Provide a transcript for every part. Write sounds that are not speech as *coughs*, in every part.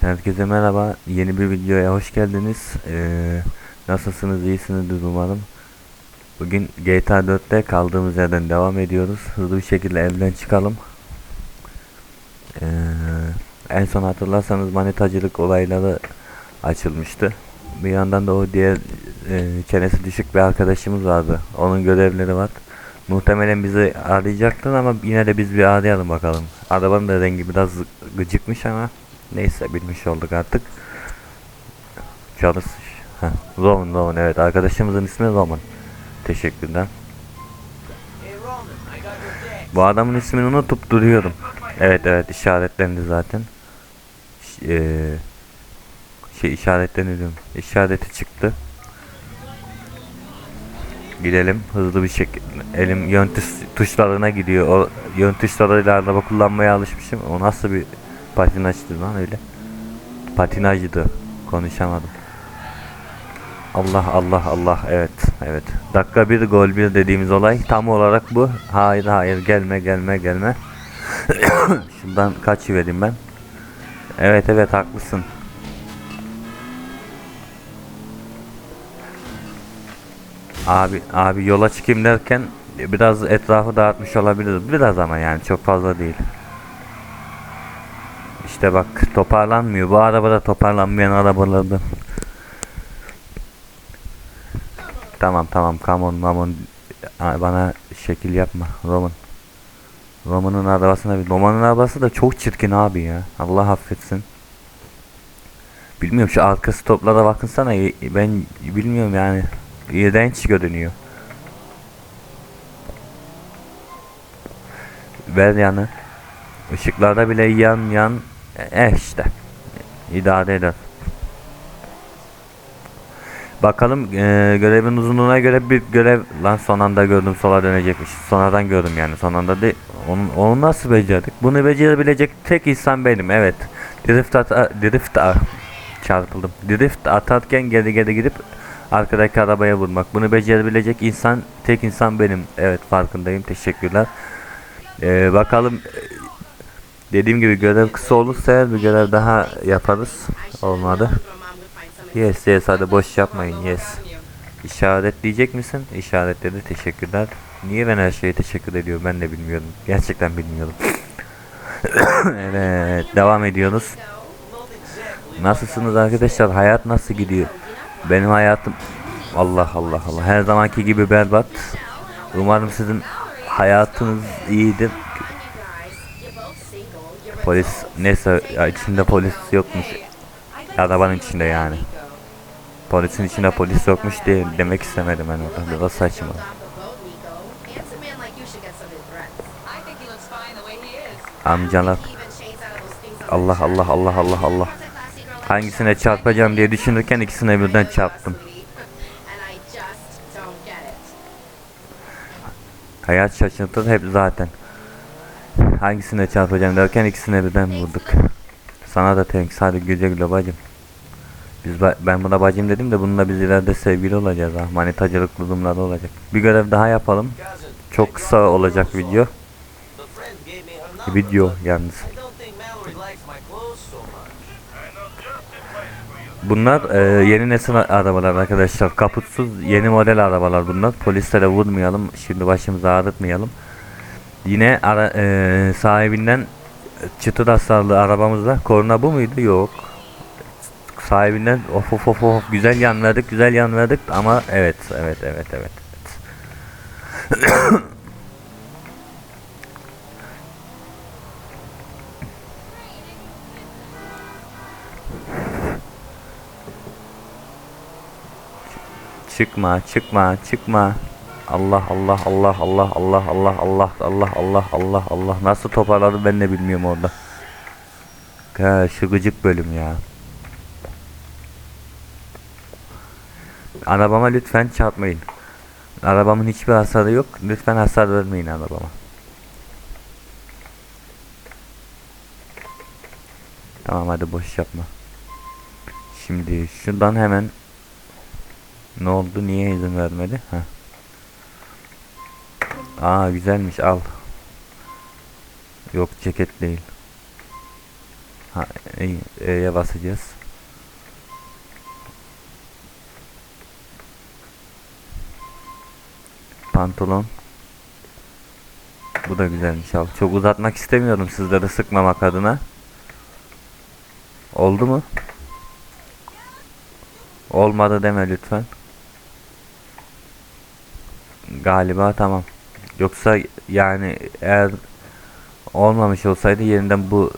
Herkese merhaba. Yeni bir videoya hoş geldiniz. Ee, nasılsınız? İyisinizdir umarım. Bugün GTA 4'te kaldığımız yerden devam ediyoruz. Hızlı bir şekilde evden çıkalım. Ee, en son hatırlarsanız manitacılık olayları açılmıştı. Bir yandan da o diğer e, çenesi düşük bir arkadaşımız vardı. Onun görevleri var. Muhtemelen bizi arayacaktır ama yine de biz bir arayalım bakalım. Arabanın da rengi biraz gıcıkmış ama neyse bilmiş olduk artık. Heh, Roman Roman evet arkadaşımızın ismi Roman. Teşekkürler. Bu adamın ismini unutup duruyorum. Evet evet işaretlendi zaten. Eee, şey işaretlendi. İşareti çıktı. Gidelim hızlı bir şekilde. Elim yön tuş- tuşlarına gidiyor. O yön tuşlarıyla araba kullanmaya alışmışım. O nasıl bir patinajdı lan öyle? Patinajdı. Konuşamadım. Allah Allah Allah evet evet. Dakika bir gol bir dediğimiz olay tam olarak bu. Hayır hayır gelme gelme gelme. *coughs* Şuradan kaç vereyim ben. Evet evet haklısın. Abi abi yola çıkayım derken biraz etrafı dağıtmış olabilir. Biraz ama yani çok fazla değil. İşte bak toparlanmıyor. Bu arabada toparlanmayan arabalardan. Tamam tamam come on mamon bana şekil yapma Roman. Roman'ın arabasına bir Roman'ın arabası da çok çirkin abi ya. Allah affetsin. Bilmiyorum şu arka stoplara bakınsana ben bilmiyorum yani. İğrenç görünüyor. Ver yanı. Işıklarda bile yan yan. Eh işte. İdare eder. Bakalım eee, görevin uzunluğuna göre bir görev lan son anda gördüm sola dönecekmiş. Sonradan gördüm yani son anda de onu, onu nasıl becerdik? Bunu becerebilecek tek insan benim evet. Drift at drift a- çarpıldım. Drift atarken geri geri gidip arkadaki arabaya vurmak. Bunu becerebilecek insan tek insan benim. Evet farkındayım. Teşekkürler. Eee, bakalım dediğim gibi görev kısa olursa bir görev daha yaparız. Olmadı. Yes yes hadi boş yapmayın yes. İşaretleyecek misin? İşaretledi teşekkürler. Niye ben her şeye teşekkür ediyorum ben de bilmiyorum. Gerçekten bilmiyorum. *coughs* evet devam ediyoruz. Nasılsınız arkadaşlar? Hayat nasıl gidiyor? Benim hayatım Allah Allah Allah her zamanki gibi berbat. Umarım sizin hayatınız iyidir. Polis neyse ya içinde polis yokmuş. Arabanın içinde yani. Polisin içinde polis yokmuş diye demek istemedim ben orada. Biraz saçma. Amcalar Allah Allah Allah Allah Allah. Hangisine çarpacağım diye düşünürken ikisine birden çarptım. Hayat şaşırtır hep zaten. Hangisine çarpacağım derken ikisine birden vurduk. Sana da thanks hadi güle güle bacım. Biz ben buna bacım dedim de bununla biz ileride sevgili olacağız ha. Manitacılık durumları olacak. Bir görev daha yapalım. Çok kısa olacak video. Video yalnız. Bunlar e, yeni nesil arabalar arkadaşlar. Kaputsuz yeni model arabalar bunlar. Polislere vurmayalım. Şimdi başımızı ağrıtmayalım. Yine ara, e, sahibinden çıtır hasarlı arabamızda. Korna bu muydu? Yok. Sahibinden of of of of güzel yan verdik güzel yan verdik ama evet evet evet evet. evet. Çıkma, çıkma, çıkma. Allah Allah Allah Allah Allah Allah Allah Allah Allah Allah Allah nasıl toparladı ben de bilmiyorum orada. Ha, şu gıcık bölüm ya. Arabama lütfen çarpmayın. Arabamın hiçbir hasarı yok. Lütfen hasar vermeyin arabama. Tamam hadi boş yapma. Şimdi şuradan hemen ne oldu? Niye izin vermedi? Ha. Aa güzelmiş al. Yok ceket değil. Ha, E'ye basacağız. Pantolon. Bu da güzelmiş abi. Çok uzatmak istemiyorum sizleri sıkmamak adına. Oldu mu? Olmadı deme lütfen. Galiba tamam. Yoksa yani eğer olmamış olsaydı yeniden bu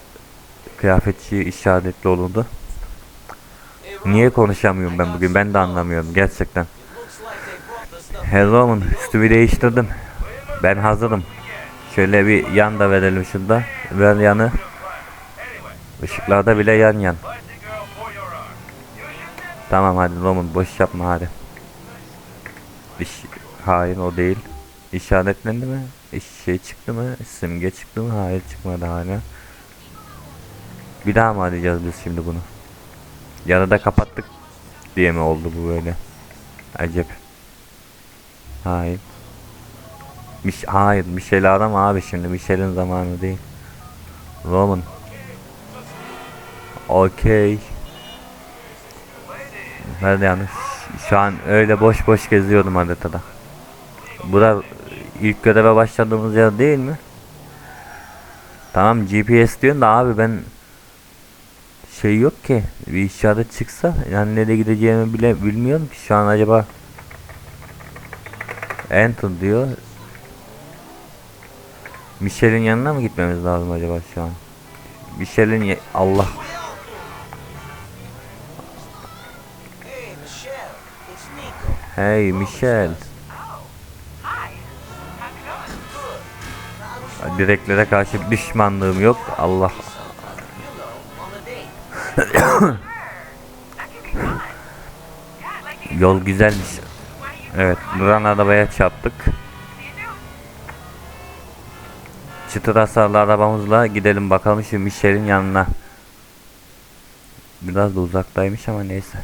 kıyafetçi işaretli olurdu. Niye konuşamıyorum ben bugün? Ben de anlamıyorum gerçekten. Hello üstümü değiştirdim. Ben hazırım. Şöyle bir yan da verelim şurada. Ver yanı. Işıklarda bile yan yan. Tamam hadi Roman boş yapma hadi. İş, hayır o değil. İşaretlendi mi? İş şey çıktı mı? Simge çıktı mı? Hayır çıkmadı hala. Bir daha mı arayacağız biz şimdi bunu? Yarıda kapattık diye mi oldu bu böyle? Acep. Hayır. Miş hayır Michel'i arama abi şimdi Michel'in zamanı değil. Roman. Okey. Nerede yani? Şu an öyle boş boş geziyordum haritada. Bura ilk göreve başladığımız yer değil mi? Tamam GPS diyorsun da abi ben şey yok ki bir işaret çıksa yani nereye gideceğimi bile bilmiyorum ki. Şu an acaba Enter diyor. Michel'in yanına mı gitmemiz lazım acaba şu an? Michel'in ye- Allah. Hey, Michelle, Direklere karşı düşmanlığım yok. Allah. Yol güzelmiş. Evet duran arabaya çarptık. Çıtır hasarlı arabamızla gidelim bakalım şu Michel'in yanına. Biraz da uzaktaymış ama neyse.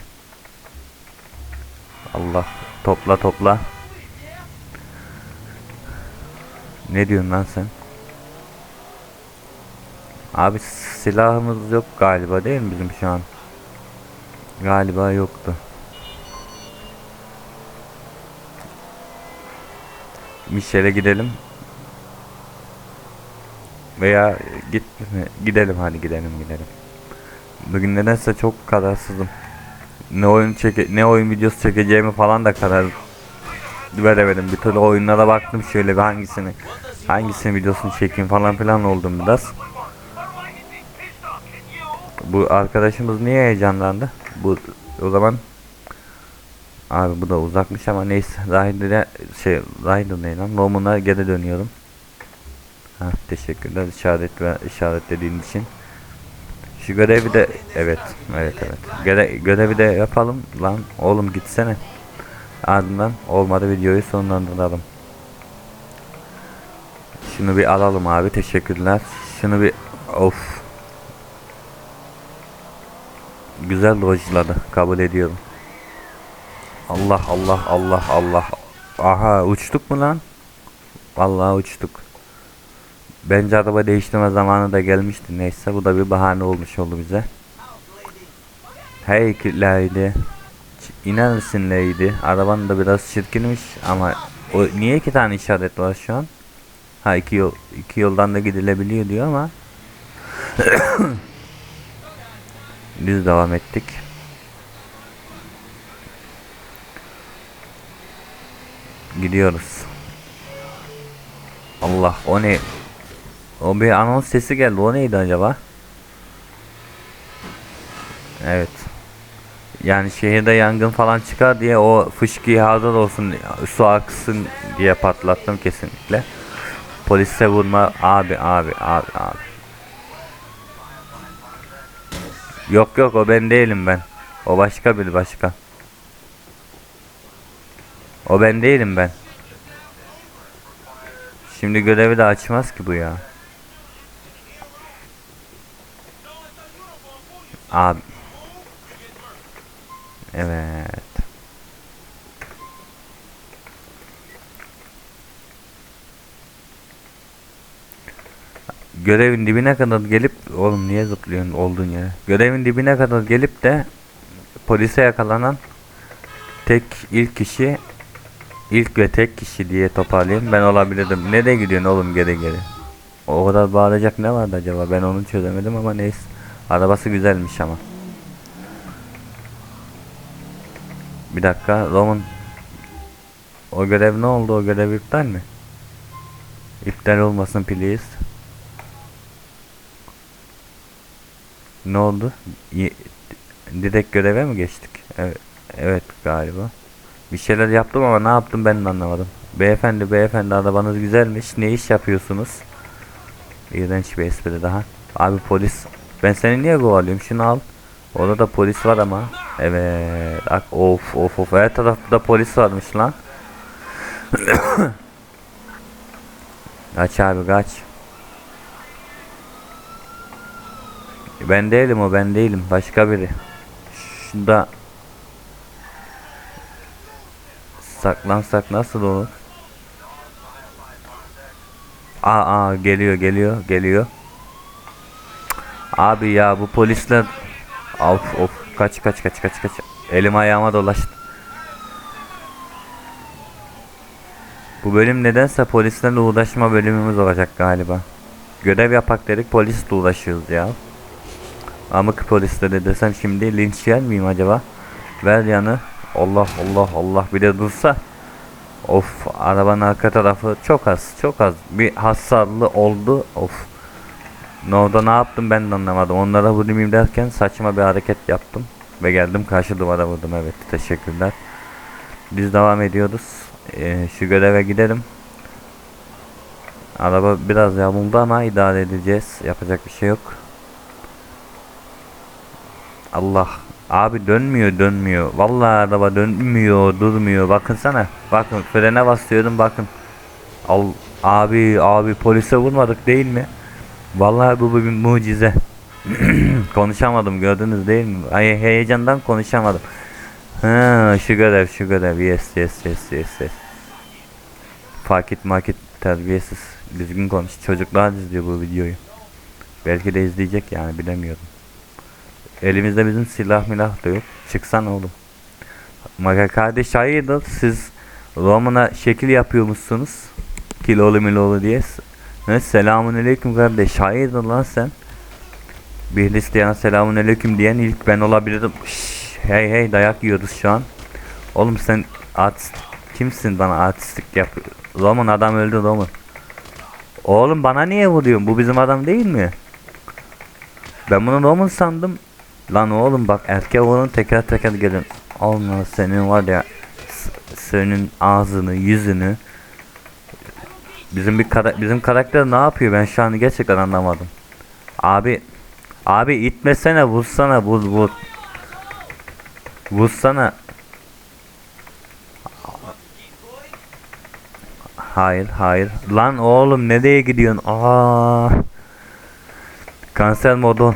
Allah topla topla. Ne diyorsun lan sen? Abi silahımız yok galiba değil mi bizim şu an? Galiba yoktu. Michel'e gidelim. Veya git gidelim hadi gidelim gidelim. Bugün nedense çok kararsızım. Ne oyun çeke ne oyun videosu çekeceğimi falan da karar veremedim. Bir türlü oyunlara baktım şöyle bir hangisini hangisini videosunu çekeyim falan filan oldum biraz. Bu arkadaşımız niye heyecanlandı? Bu o zaman Abi bu da uzakmış ama neyse. Rider'e şey Rider ne lan? Roman'a geri dönüyorum. Ha teşekkürler işaret ve işaretlediğin için. Şu görevi de evet evet evet. Göre, görevi de yapalım lan oğlum gitsene. Ardından olmadı videoyu sonlandıralım. Şunu bir alalım abi teşekkürler. Şunu bir of. Güzel dojladı kabul ediyorum. Allah Allah Allah Allah. Aha uçtuk mu lan? Vallahi uçtuk. Bence araba değiştirme zamanı da gelmişti. Neyse bu da bir bahane olmuş oldu bize. Hey Lady. İner misin Lady? Araban da biraz çirkinmiş ama o niye iki tane işaret var şu an? Ha iki yol iki yoldan da gidilebiliyor diyor ama *coughs* Düz devam ettik. Gidiyoruz. Allah o ne? O bir anons sesi geldi. O neydi acaba? Evet. Yani şehirde yangın falan çıkar diye o fışkıyı hazır olsun su aksın diye patlattım kesinlikle. Polise vurma abi abi abi abi. Yok yok o ben değilim ben. O başka bir başka. O ben değilim ben. Şimdi görevi de açmaz ki bu ya. Abi. Evet. Görevin dibine kadar gelip oğlum niye zıplıyorsun olduğun yere? Görevin dibine kadar gelip de polise yakalanan tek ilk kişi ilk ve tek kişi diye toparlayayım ben olabilirdim. Nereye gidiyorsun oğlum geri geri? O kadar bağıracak ne vardı acaba? Ben onu çözemedim ama neyse. Arabası güzelmiş ama. Bir dakika Roman o görev ne oldu? O görev iptal mi? İptal olmasın please. Ne oldu? Ye- direkt göreve mi geçtik? Evet, evet galiba. Bir şeyler yaptım ama ne yaptım ben de anlamadım. Beyefendi beyefendi arabanız güzelmiş. Ne iş yapıyorsunuz? İğrenç bir espri daha. Abi polis. Ben seni niye kovalıyorum? Şunu al. Orada da polis var ama. Evet. Of of of. Her tarafta polis varmış lan. *coughs* Kaç abi kaç. Ben değilim o ben değilim. Başka biri. Şurada saklansak nasıl olur? Aa, aa geliyor geliyor geliyor. Abi ya bu polisler of of kaç kaç kaç kaç kaç elim ayağıma dolaştı. Bu bölüm nedense polislerle uğraşma bölümümüz olacak galiba. Görev yapak dedik polisle uğraşıyoruz ya. Amık polisleri desem şimdi linç yer miyim acaba? Ver yanı. Allah Allah Allah bir de dursa. Of arabanın arka tarafı çok az çok az bir hasarlı oldu of. Ne oldu ne yaptım ben de anlamadım. Onlara vurayım derken saçma bir hareket yaptım. Ve geldim karşı duvara vurdum evet teşekkürler. Biz devam ediyoruz. Ee, şu göreve gidelim. Araba biraz yamuldu ama idare edeceğiz. Yapacak bir şey yok. Allah. Abi dönmüyor dönmüyor. Vallahi araba dönmüyor durmuyor. Bakın sana. Bakın frene basıyorum bakın. Al abi abi polise vurmadık değil mi? Vallahi bu bugün mucize. *clears throat* konuşamadım gördünüz değil mi? Ay heyecandan konuşamadım. Ha şu görev şu görev yes yes yes yes yes. Fakit makit terbiyesiz. Düzgün konuş. Çocuklar izliyor bu videoyu. Belki de izleyecek yani bilemiyorum. Elimizde bizim silah milah da yok. Çıksan oğlum. Maga kardeş hayırdır siz Roman'a şekil yapıyormuşsunuz. Kilolu milolu diye. Evet selamun aleyküm kardeş. Hayırdır lan sen? Bir Hristiyan selamun aleyküm diyen ilk ben olabilirim. Şşş, hey hey dayak yiyoruz şu an. Oğlum sen artist kimsin bana artistlik yap. Roman adam öldü Roman. Oğlum bana niye vuruyorsun? Bu bizim adam değil mi? Ben bunu Roman sandım. Lan oğlum bak erkek oğlum teker teker gelin. Allah senin var ya senin ağzını yüzünü bizim bir kara bizim karakter ne yapıyor ben şu an gerçekten anlamadım. Abi abi itmesene vursana vur vur. Vursana. Hayır hayır. Lan oğlum nereye gidiyorsun? Aa. Kanser modon.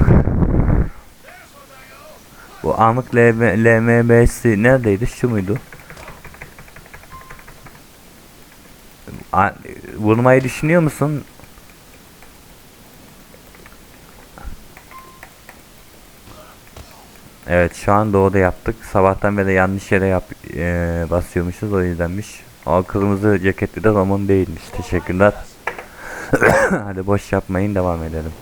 Bu amık LM, LMB'si neredeydi? Şu muydu? A- vurmayı düşünüyor musun? Evet şu an doğru yaptık. Sabahtan beri yanlış yere yap eee, basıyormuşuz o yüzdenmiş. O kırmızı ceketli de Roman değilmiş. Teşekkürler. *coughs* Hadi boş yapmayın devam edelim.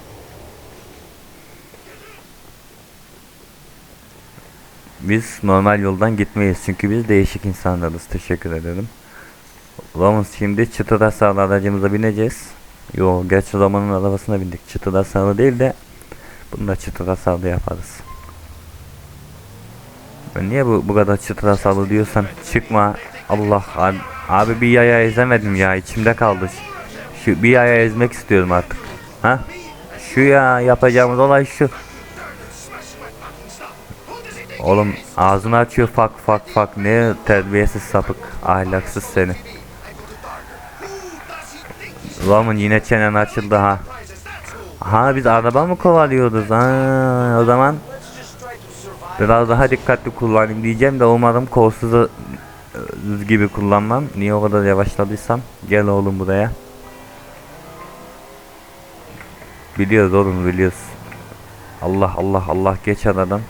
Biz normal yoldan gitmeyiz çünkü biz değişik insanlarız. Teşekkür ederim. Roman şimdi çıtır hasarlı aracımıza bineceğiz. Yo gerçi Roman'ın arabasına bindik. Çıtır hasarlı değil de bunu da çıtır hasarlı yaparız. Ben niye bu, bu kadar çıtır hasarlı diyorsan çıkma. Allah abi, abi bir yaya ezemedim ya içimde kaldı. Şu bir yaya ezmek istiyorum artık. Ha? Şu ya yapacağımız olay şu. Oğlum ağzını açıyor fak fak fak ne terbiyesiz sapık ahlaksız seni. Roman yine çenen açıldı ha. Ha biz araba mı kovalıyoruz ha o zaman biraz daha dikkatli kullanayım diyeceğim de umarım kolsuzu e, gibi kullanmam. Niye o kadar yavaşladıysam gel oğlum buraya. Biliyoruz oğlum biliyoruz. Allah Allah Allah geç aradan.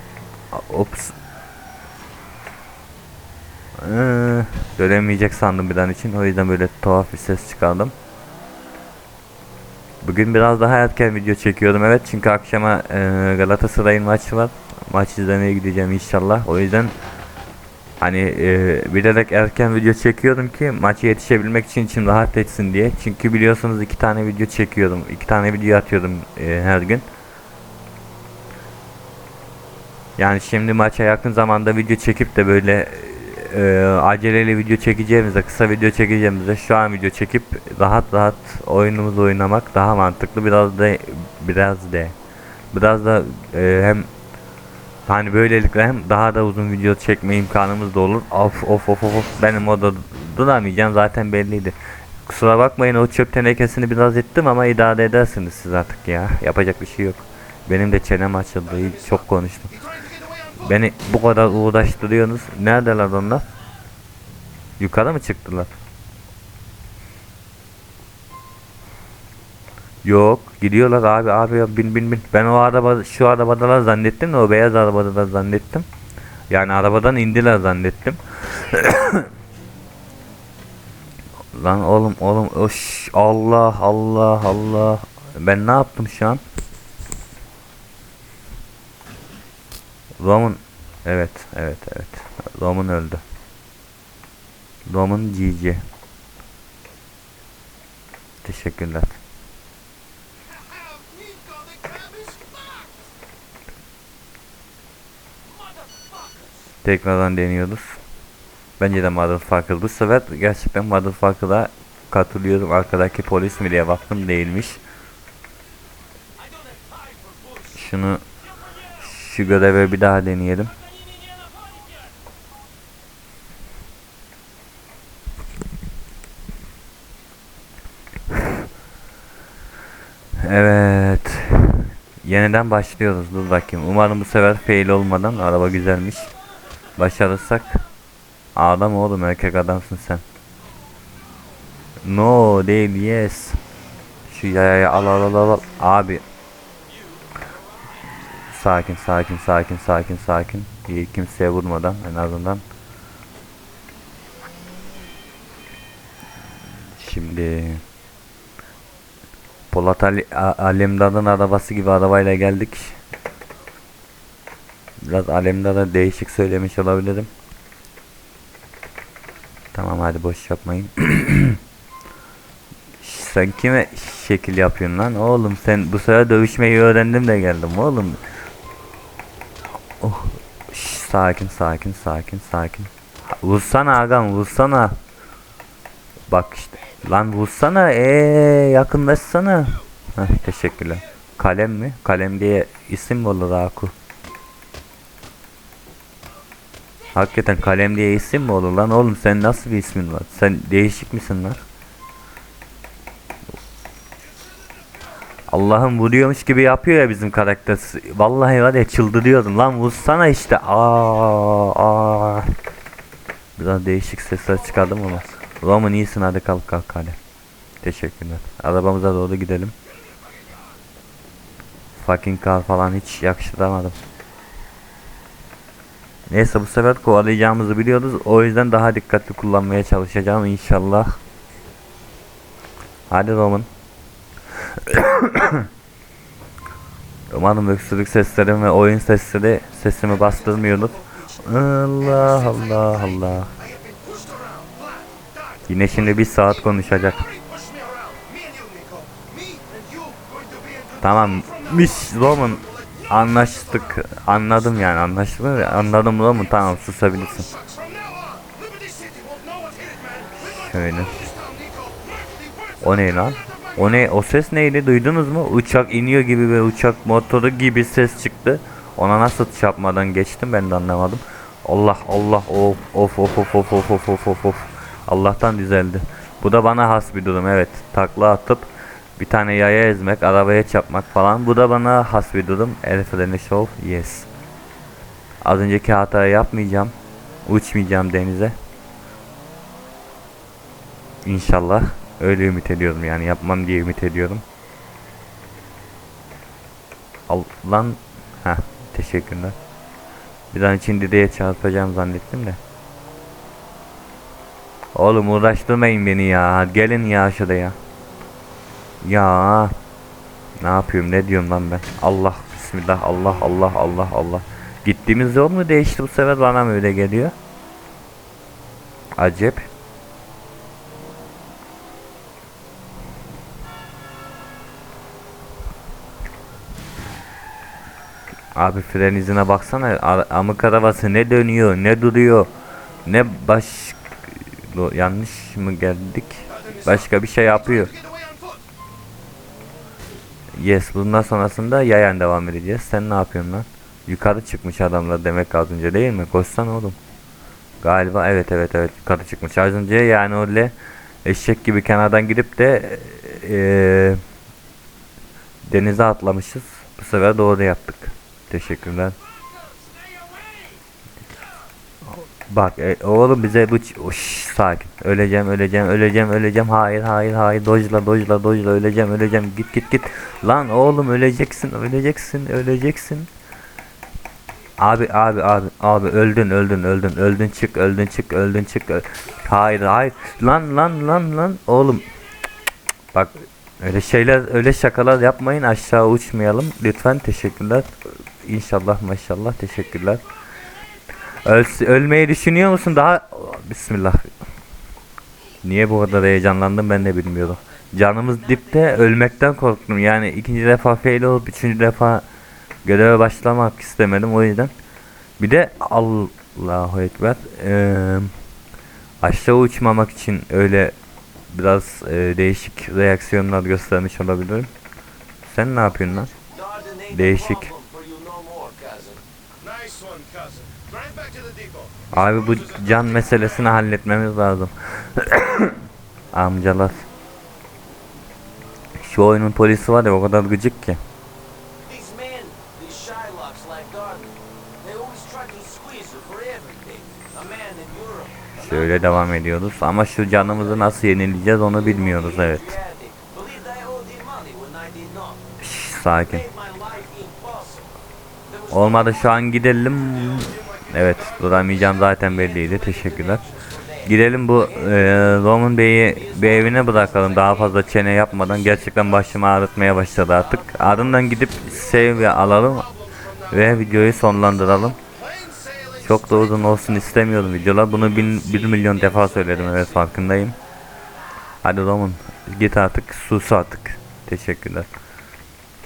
Ops. Ee, göremeyecek sandım bir an için. O yüzden böyle tuhaf bir ses çıkardım. Bugün biraz daha erken video çekiyorum evet çünkü akşama e, Galatasaray'ın maçı var. Maç izlemeye gideceğim inşallah. O yüzden hani e, bilerek erken video çekiyorum ki maça yetişebilmek için içim rahat etsin diye. Çünkü biliyorsunuz iki tane video çekiyorum. iki tane video atıyorum e, her gün. Yani şimdi maça yakın zamanda video çekip de böyle e, aceleyle video çekeceğimizde, kısa video çekeceğimizde şu an video çekip rahat rahat oyunumuzu oynamak daha mantıklı. Biraz da biraz da biraz da e, hem hani böylelikle hem daha da uzun video çekme imkanımız da olur. Of of of of, of. benim orada duramayacağım zaten belliydi. Kusura bakmayın o çöp tenekesini biraz ettim ama idare edersiniz siz artık ya. Yapacak bir şey yok. Benim de çenem açıldı. Çok konuştum. Beni bu kadar uğraştırıyorsunuz. Neredeler onlar? Yukarı mı çıktılar? Yok gidiyorlar abi abi ya, bin bin bin. Ben o araba şu arabadalar zannettim o beyaz arabadalar zannettim. Yani arabadan indiler zannettim. Lan oğlum oğlum oş Allah Allah Allah. Ben ne yaptım şu an? Roman evet evet evet. Roman öldü. Roman GG. Teşekkürler. Tekrardan deniyoruz. Bence de Motherfucker. Bu sefer gerçekten Motherfucker'a katılıyorum. Arkadaki polis mi diye baktım değilmiş. Şunu şu göreve bir daha deneyelim. Evet. Yeniden başlıyoruz. Dur bakayım. Umarım bu sefer fail olmadan araba güzelmiş. Başarırsak adam oğlum erkek adamsın sen. No değil yes. Şu yayayı al al al al. Abi. Sakin sakin sakin sakin sakin. İyi kimseye vurmadan en azından. Şimdi Polat Ali, Alemdar'ın arabası gibi arabayla geldik. Biraz Alemdar'a değişik söylemiş olabilirim. Tamam hadi boş yapmayın. *clears throat* sen kime şekil yapıyorsun lan oğlum sen bu sefer dövüşmeyi öğrendim de geldim oğlum. Sakin sakin sakin sakin. Vursana agam vursana. Bak işte. Lan vursana ee yakınlaşsana. Heh, teşekkürler. Kalem mi? Kalem diye isim mi olur Aku? Hakikaten kalem diye isim mi olur lan oğlum sen nasıl bir ismin var? Sen değişik misin lan? Allah'ım vuruyormuş gibi yapıyor ya bizim karakter. Vallahi var ya çıldırıyordum lan vursana işte. Aa, aa. Biraz değişik sesler çıkardım ama. Roman iyisin hadi kalk kalk hadi. Teşekkürler. Arabamıza doğru gidelim. Fucking car falan hiç yakıştıramadım. Neyse bu sefer kovalayacağımızı biliyoruz. O yüzden daha dikkatli kullanmaya çalışacağım inşallah. Hadi Roman. *coughs* Umarım öksürük seslerim ve oyun sesleri sesimi bastırmıyordur. Allah Allah Allah. Yine şimdi bir saat konuşacak. Tamam. Miss Roman anlaştık. Anladım yani anlaştık. mı? Anladım Roman tamam susabilirsin. Şöyle. O ne lan? O ne? O ses neydi? Duydunuz mu? Uçak iniyor gibi ve uçak motoru gibi ses çıktı. Ona nasıl çarpmadan geçtim ben de anlamadım. Allah Allah of of of of of of of of of. Allah'tan düzeldi. Bu da bana has bir durum evet. Takla atıp bir tane yaya ezmek, arabaya çarpmak falan. Bu da bana has bir durum. El freni show yes. Az önceki hatayı yapmayacağım. Uçmayacağım denize. İnşallah. Öyle ümit ediyorum yani yapmam diye ümit ediyorum. Al lan. Ha teşekkürler. Bir an için direğe çarpacağım zannettim de. Oğlum uğraştırmayın beni ya. Gelin ya şuraya. Ya. Ne yapıyorum ne diyorum lan ben. Allah bismillah Allah Allah Allah Allah. Gittiğimiz yol mu değişti bu sefer bana mı öyle geliyor? Acep. Abi fren izine baksana. Amık arabası ne dönüyor, ne duruyor, ne baş... Yanlış mı geldik? Başka bir şey yapıyor. Yes, bundan sonrasında yayan devam edeceğiz. Sen ne yapıyorsun lan? Yukarı çıkmış adamlar demek az önce değil mi? Koşsan oğlum. Galiba evet evet evet yukarı çıkmış. Az önce yani öyle eşek gibi kenardan gidip de eee denize atlamışız. Bu sefer doğru yaptık. Teşekkürler. Bak e, oğlum bize bu Oş, sakin. Öleceğim, öleceğim, öleceğim, öleceğim. Hayır, hayır, hayır. Dojla, dojla, dojla. Öleceğim, öleceğim. Git, git, git. Lan oğlum öleceksin, öleceksin, öleceksin. Abi, abi, abi, abi öldün, öldün, öldün, öldün. Çık, öldün, çık, öldün, çık. ö- Hayır, hayır. Lan, lan, lan, lan. Oğlum. Bak öyle şeyler, öyle şakalar yapmayın. Aşağı uçmayalım. Lütfen teşekkürler. İnşallah, maşallah. Teşekkürler. Öls- ölmeyi düşünüyor musun daha? Bismillah. Niye bu kadar heyecanlandım ben de bilmiyorum. Canımız dipte ölmekten korktum. Yani ikinci defa fail olup üçüncü defa göreve başlamak istemedim o yüzden. Bir de Allahu Ekber. eee, aşağı uçmamak için öyle biraz eee, değişik reaksiyonlar göstermiş olabilirim. Sen ne yapıyorsun lan? Değişik. Abi bu can meselesini halletmemiz lazım. *coughs* Amcalar. Şu oyunun polisi var ya o kadar gıcık ki. Şöyle devam ediyoruz ama şu canımızı nasıl yenileyeceğiz onu bilmiyoruz evet. Şş, sakin. Olmadı şu an gidelim. Evet duramayacağım zaten belliydi teşekkürler. Gidelim bu e, Roman Bey'i bir evine bırakalım daha fazla çene yapmadan gerçekten başımı ağrıtmaya başladı artık. Ardından gidip save alalım ve videoyu sonlandıralım. Çok da uzun olsun istemiyorum videolar. Bunu bin, bir milyon defa söyledim evet farkındayım. Hadi Roman git artık sus artık. Teşekkürler.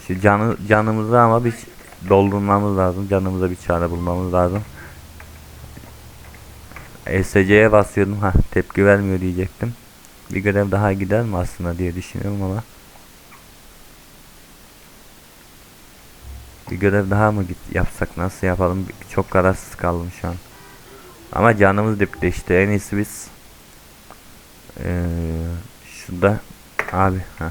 Şu canı, canımızı ama bir doldurmamız lazım. Canımıza bir çare bulmamız lazım. SC'ye basıyordum. ha tepki vermiyor diyecektim. Bir görev daha gider mi aslında diye düşünüyorum ama. Bir görev daha mı git yapsak nasıl yapalım çok kararsız kaldım şu an. Ama canımız dipte işte en iyisi biz ee, şurada abi ha.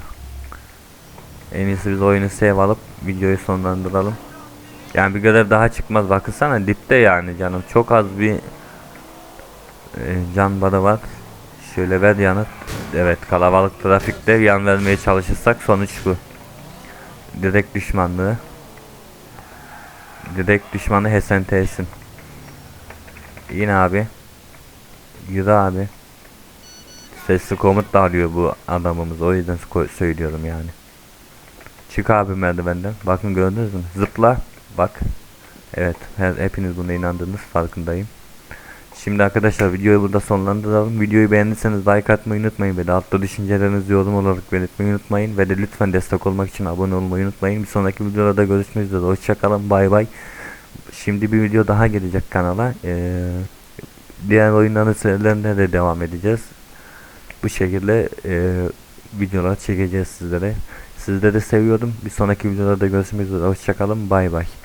En iyisi biz oyunu save alıp videoyu sonlandıralım. Yani bir görev daha çıkmaz bakınsana dipte yani canım çok az bir can barı var. Şöyle ver yanıt. Evet kalabalık trafikte yan vermeye çalışırsak sonuç bu. Direkt düşmanlığı. Direkt düşmanı HSNT'sin. Yine abi. Yürü abi. Sesli komut da alıyor bu adamımız. O yüzden söylüyorum yani. Çık abi merdivenden. Bakın gördünüz mü? Zıpla. Bak. Evet. Her, hepiniz buna inandınız. Farkındayım. Şimdi arkadaşlar videoyu burada sonlandıralım. Videoyu beğendiyseniz like atmayı unutmayın ve de altta düşüncelerinizi yorum olarak belirtmeyi unutmayın. Ve de lütfen destek olmak için abone olmayı unutmayın. Bir sonraki videoda görüşmek üzere. Hoşçakalın. Bay bay. Şimdi bir video daha gelecek kanala. Ee, diğer oyunların serilerine de devam edeceğiz. Bu şekilde e, videolar çekeceğiz sizlere. Sizleri seviyorum. Bir sonraki videoda görüşmek üzere. Hoşçakalın. Bay bay.